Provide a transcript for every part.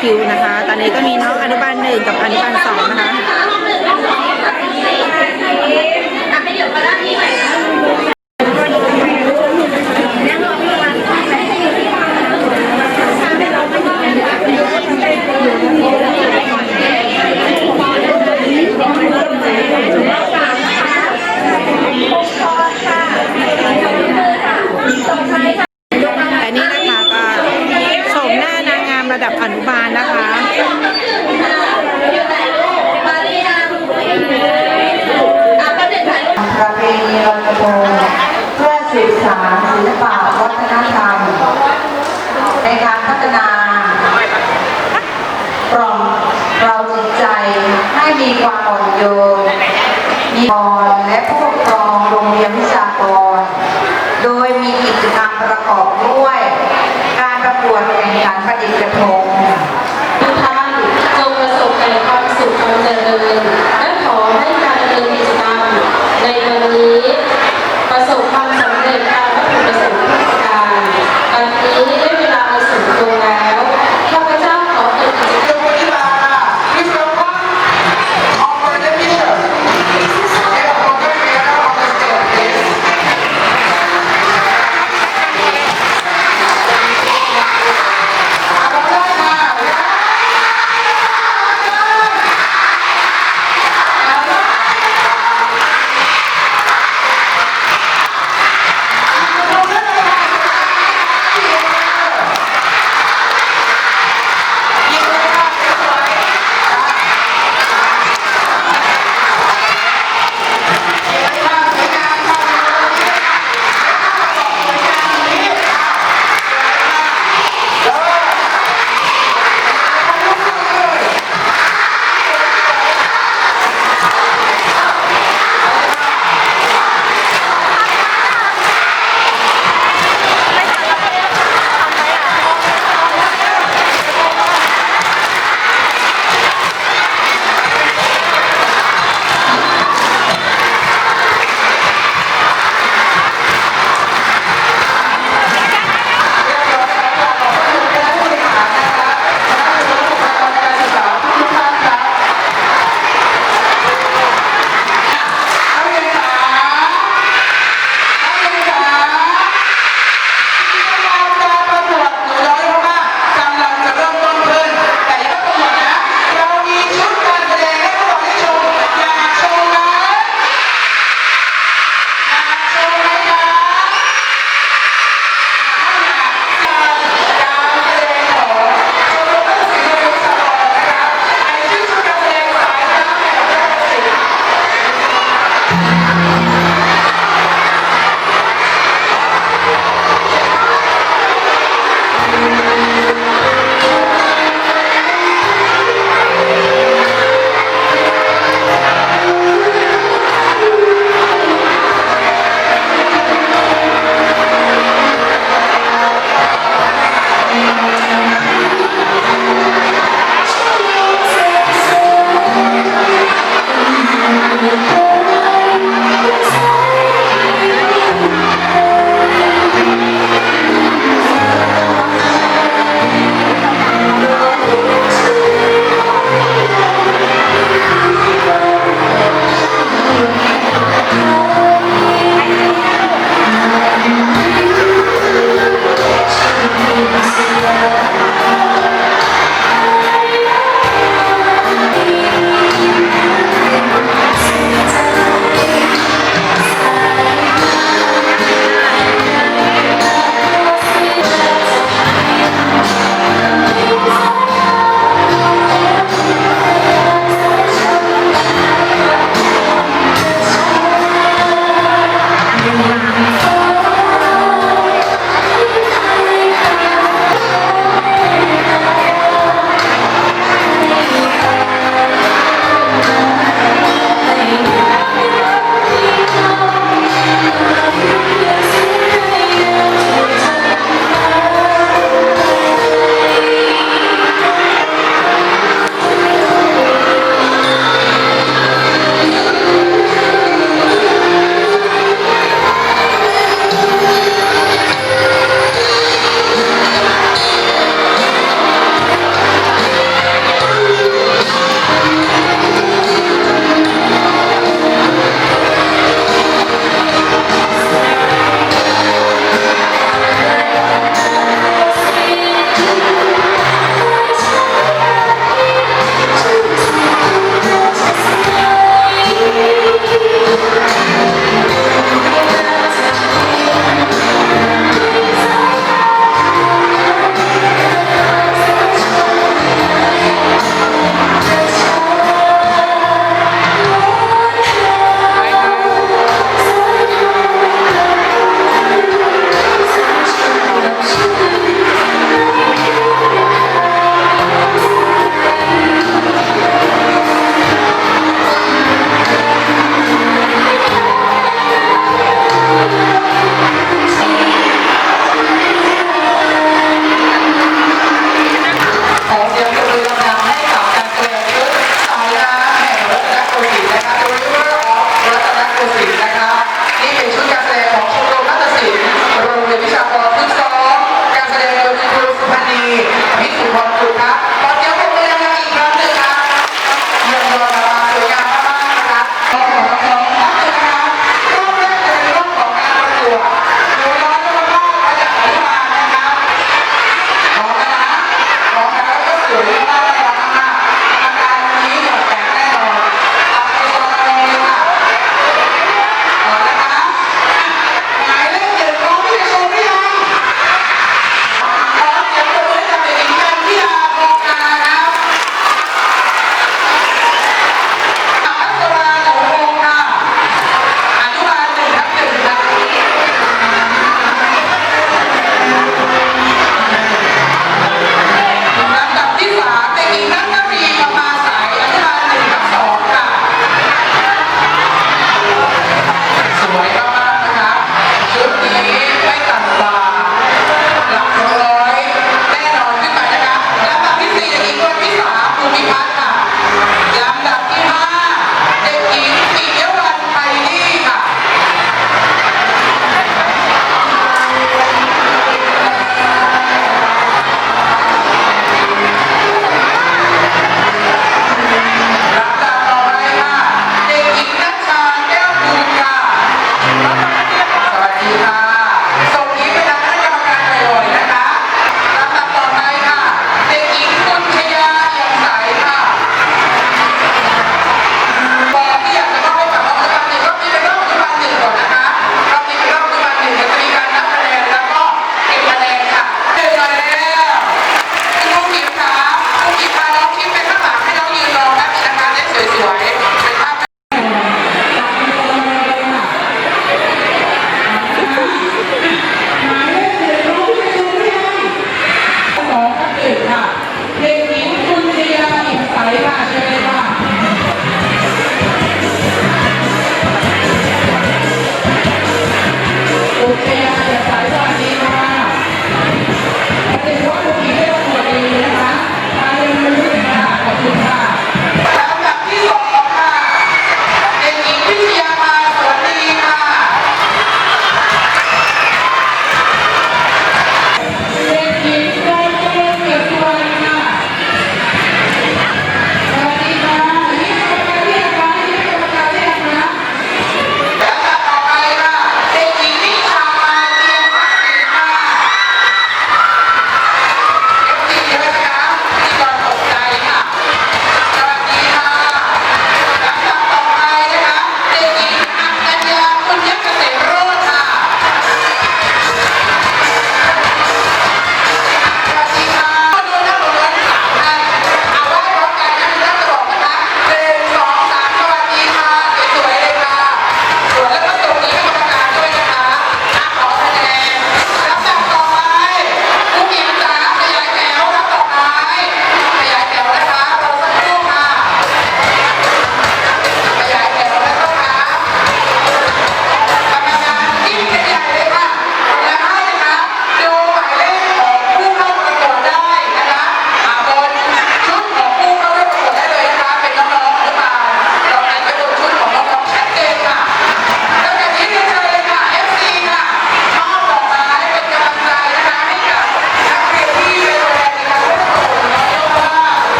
คิวนะคะ ตอนนี้ก็มีน้องอนุบาลหนึ่งกับอนุบาลสองนะคะาศิลปะวัฒนธรรม ในการพัฒนาปล่อมเราจิตใจให้มีความอ่อนโยน มีออนและผู้ปกครองโรงเรียนวิชากร โดยมีกิจกรรมประกอบด้วย การประกวดแข่งขันประดิษฐ์กระทง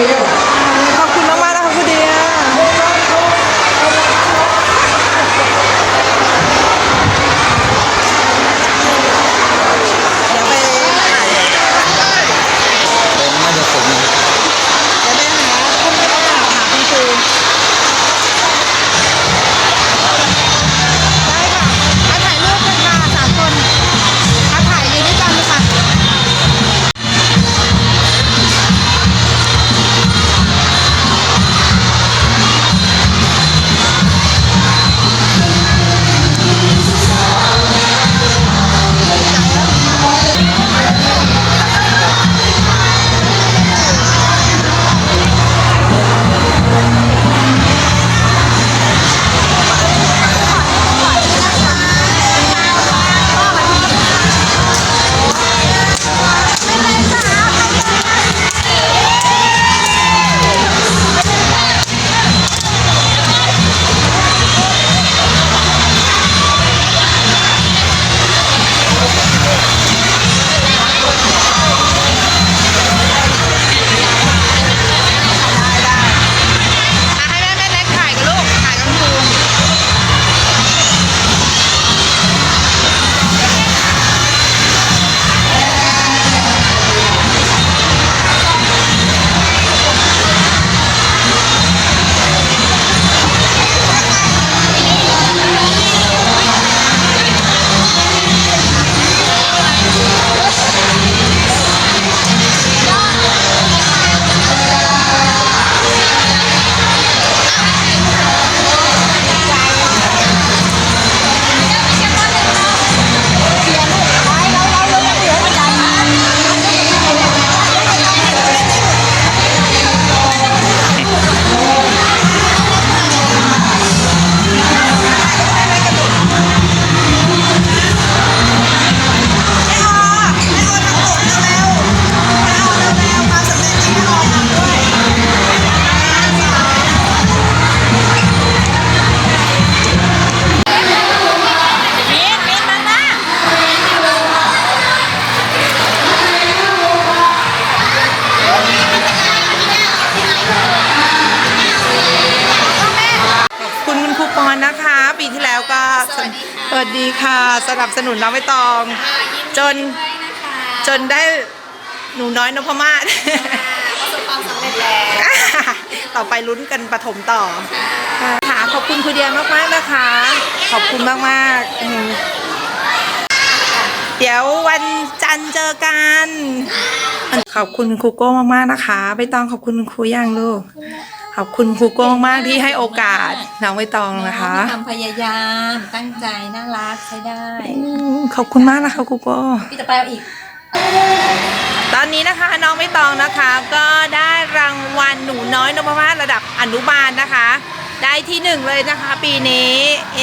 Yeah. วัสดีค่ะ สนับสนุนน้องใบตอง จนจนได้หนูน้อยนพมาศประสบความสำเร็จแล้ว ต่อไปลุ้นกันปฐมต่อค่ะขอบคุณครูเดียมากๆนะคะ ขอบคุณมากๆอืมเดี๋ยววันจันทร์เจอกัน ขอบคุณครูโก้มากๆนะคะใบตองขอบคุณครูย่างลูก ขอบคุณครูโก้มากๆที่ให้โอกาสน้องใบตองนะคะมีความพยายามตั้งใจน่ารักใช้ได้อืมขอบคุณมากนะคะครูโก้พี่ต่อไปเอาอีก ตอนนี้นะคะน้องไม่ตองนะคะ ก็ได้รางวัลหนูน้อยนพมาศระดับอนุบาลนะคะ ได้ที่หนึ่งเลยนะคะ ปีนี้เอ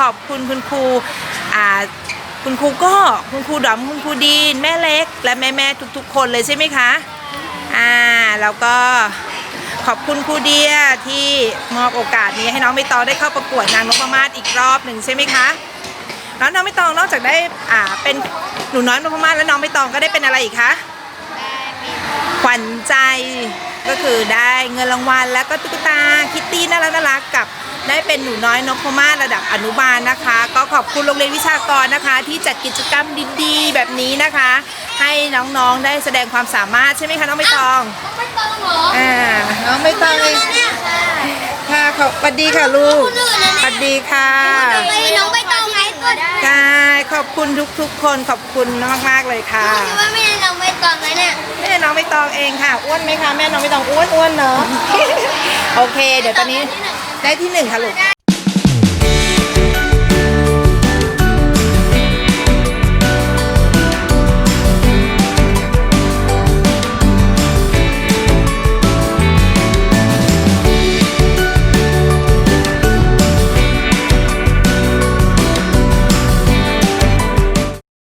ขอบคุณคุณครูอ่าคุณครูก็คุณครูดอมคุณครูดีนแม่เล็ก และแม่แม่ๆทุก ๆ คนเลยใช่ไหมคะอ่าแล้วก็ ขอบคุณครูเดียที่มอบโอกาสนี้ให้น้องไม่ตองได้เข้าประกวดนางนพมาศอีกรอบหนึ่งใช่ไหมคะแล้วน้องไม่ตองนอกจากได้อ่าเป็นหนูน้อยนพมาศแล้วน้องไม่ตองก็ได้เป็นอะไรอีกคะ ขวัญใจก็คือได้เงินรางวัลแล้วก็ตุ๊กตาคิตตี้น่ารักน่ารักกับได้เป็นหนูน้อยนพมาศระดับอนุบาลนะคะ ก็ขอบคุณโรงเรียนวิชากรนะคะ ที่จัดกิจกรรมดีๆ แบบนี้นะคะ ให้น้องๆได้แสดงความสามารถใช่ไหมคะน้องไม่ตองไม่ต้องเหรออ่าน้องไม่ตองเองเนี่ยค่ะขอบสวัสดีค่ะลูกสวัสดีค่ะไอ้น้องใบตองไงก็ได้ใช่ขอบคุณทุกๆ คนขอบคุณมากๆเลยค่ะ ตองใบตองนะเนี่ยแม่น้องไม่ตองเองค่ะ อ้วนไหมคะ แม่น้องไม่ตองอ้วนอ้วนเนอะ โอเค เดี๋ยวตอนนี้ได้ที่หนึ่งค่ะลูก